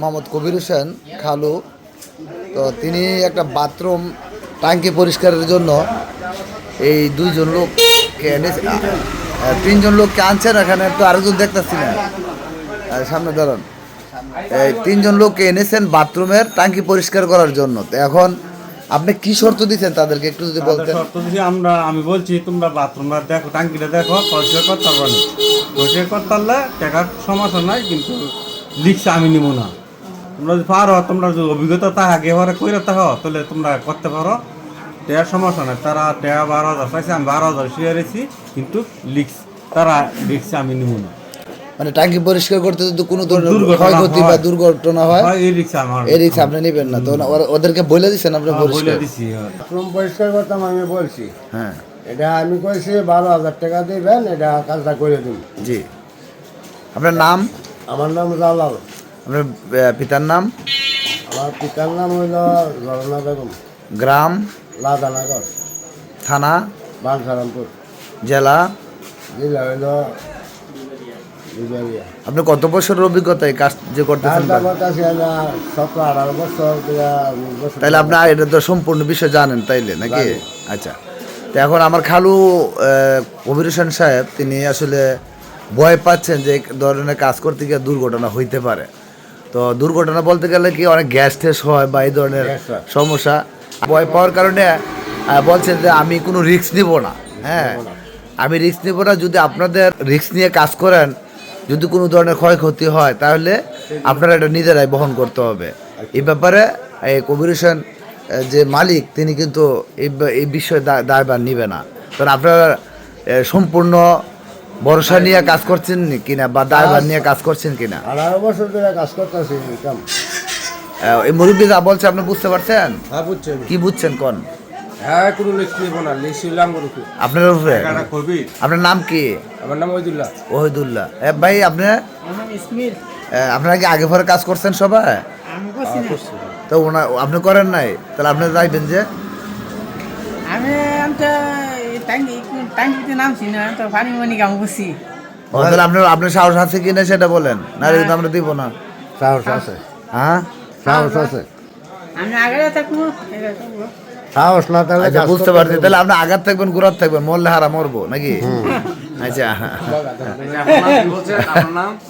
মোহাম্মদ কবির হোসেন খালু। তো তিনি একটা বাথরুম টাঙ্কি পরিষ্কারের জন্য এই দুইজন লোককে এনেছে। তিনজন লোককে আনছেন এখানে তো আরেকজন দেখতেছি না। সামনে দাঁড়ান। এই তিনজন লোককে এনেছেন বাথরুমের টাঙ্কি পরিষ্কার করার জন্য। তো এখন আপনি কি শর্ত দিচ্ছেন তাদেরকে একটু যদি বলতেন? শর্ত দিছি আমরা আমি বলছি তোমরা বাথরুমটা দেখো টাঙ্কিটা দেখো পরিষ্কার করতে পারবে পরিষ্কার করতে পারলে টাকার সমস্যা নাই কিন্তু লিখছে আমি নিব না। তোমরা যদি পারো তোমরা যদি অভিজ্ঞতা থাকে আগে এবারে কইরে থাকো তাহলে তোমরা করতে পারো। টাকার সমস্যা নাই তারা টাকা বারো হাজার পাইছে আমি বারো হাজার শুয়ে রেছি কিন্তু লিখস তারা লিখছে আমি নিব না। মানে টাঙ্কি পরিষ্কার করতে যদি কোনো ধরনের দুর্ঘটনা ক্ষয়ক্ষতি বা দুর্ঘটনা হয় হয় এই রিক্সা আমার। এই রিক্স আপনি নেবেন না। তো ওদেরকে বলে দিচ্ছেন আপনি বলে পরিষ্কার। দিছি হ্যাঁ। বাথরুম পরিষ্কার করতাম আমি বলছি। হ্যাঁ। এটা আমি কইছি বারো হাজার টাকা দিবেন এটা কাজটা করে দিন। জি। আপনার নাম? আমার নাম জালাল আপনার পিতার নাম? আমার পিতার নাম হইল ঝরনা বেগম। গ্রাম? লাদানগর থানা? বাঞ্ছারামপুর জেলা? জেলা হইল আপনি কত বছরের অভিজ্ঞতা এই কাজ যে করতেছেন বছর তাইলে আপনি এটা তো সম্পূর্ণ বিষয় জানেন তাইলে নাকি? আচ্ছা। তো এখন আমার খালু কবির হোসেন সাহেব তিনি আসলে ভয় পাচ্ছেন যে ধরনের কাজ করতে গিয়ে দুর্ঘটনা হইতে পারে। তো দুর্ঘটনা বলতে গেলে কি অনেক গ্যাস টেস হয় বা এই ধরনের সমস্যা। ভয় পাওয়ার কারণে বলছেন যে আমি কোনো রিস্ক নিব না। হ্যাঁ আমি রিস্ক নিব না। যদি আপনাদের রিস্ক নিয়ে কাজ করেন যদি কোনো ধরনের ক্ষয়ক্ষতি হয় তাহলে আপনারা এটা নিজেরাই বহন করতে হবে। এই ব্যাপারে এই কবির হোসেন যে মালিক তিনি কিন্তু এই বিষয়ে দা- দায়ভার নিবে না। কারণ আপনারা সম্পূর্ণ ভরসা নিয়ে কাজ করছেন কিনা বা দায়ভার নিয়ে কাজ করছেন কিনা? আঠারো বছর ধরে কাজ করতেছি এই মুরব্বী যা বলছে আপনি বুঝতে পারছেন? হ্যাঁ বুঝছেন কি বুঝছেন কোন? হ্যাঁ কোনো লিস্ট নিব না লিস্ট করুক আপনার উপরে? আপনার নাম কি? আমার নাম ওহিদুল্লাহ। এ ভাই আপনি? আপনারা কি আগে পরে কাজ করছেন সবাই? আমি তো ওনা আপনি করেন নাই? তাহলে আপনি যাইবেন যে? আমি আমি তো এই টাঙ্কি টাঙ্কিতে নামছি না তো পানি মানি কাম করছি তাহলে আপনার আপনার সাহস আছে কি না সেটা বলেন? না কিন্তু আমরা দিব না। সাহস আছে। হ্যাঁ? সাহস আছে। আমি আগে থাকব সাহস না তাহলে আচ্ছা বুঝতে পারছি। তাহলে আপনি আঘাত থাকবেন গুড়াত থাকবেন মরলে হারা মরবো নাকি? আচ্ছা।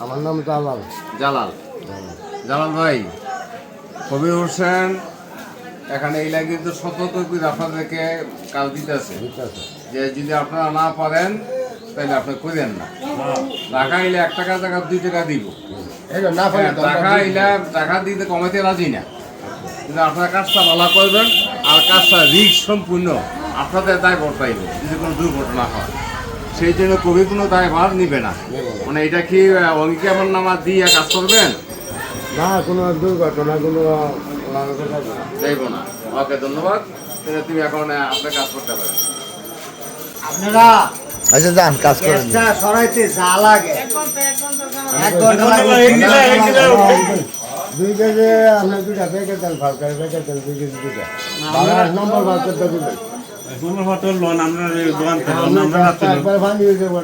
আমার নাম জালাল। জালাল। জালাল ভাই কবির হোসেন এখানে এই লাগে তো সতর্ক আপনাদেরকে কাজ দিতেছে। যে যদি আপনারা না পারেন তাহলে আপনি করেন না। টাকা এলে এক টাকা টাকা দুই টাকা দিব। হ্যাঁ, টাকা এলে টাকা দিতে কমাইতে রাজি না। কিন্তু আপনার কাজটা ভালো করবেন আর কাজটা রিস্ক সম্পূর্ণ আপনাদের দায় বর্তাইব যদি কোনো দুর্ঘটনা হয়। সেই জন্য কবি কোনো দায় দায়ভার নিবে না। মানে এটা কি অঙ্কে আমার নামা দিয়ে কাজ করবেন? না কোনো দুর্ঘটনা কোনো। যাইব না। ওকে ধন্যবাদ। তুমি এখন আপনার কাজ করতে পারেন আপনারা আচ্ছা যান কাজ করেন। সরাইতে যা লাগে। এক ঘণ্টা লাগে। দুই কেজি আপনার দুইটা প্যাকেট তেল ফাল করে প্যাকেট তেল দুই কেজি দুইটা। বারো নম্বর ভাগ করতে দিবেন তোমার হয়তো লোন আমরা দোকান থেকে আমরা আমরা একবার ভাঙিয়ে দেবো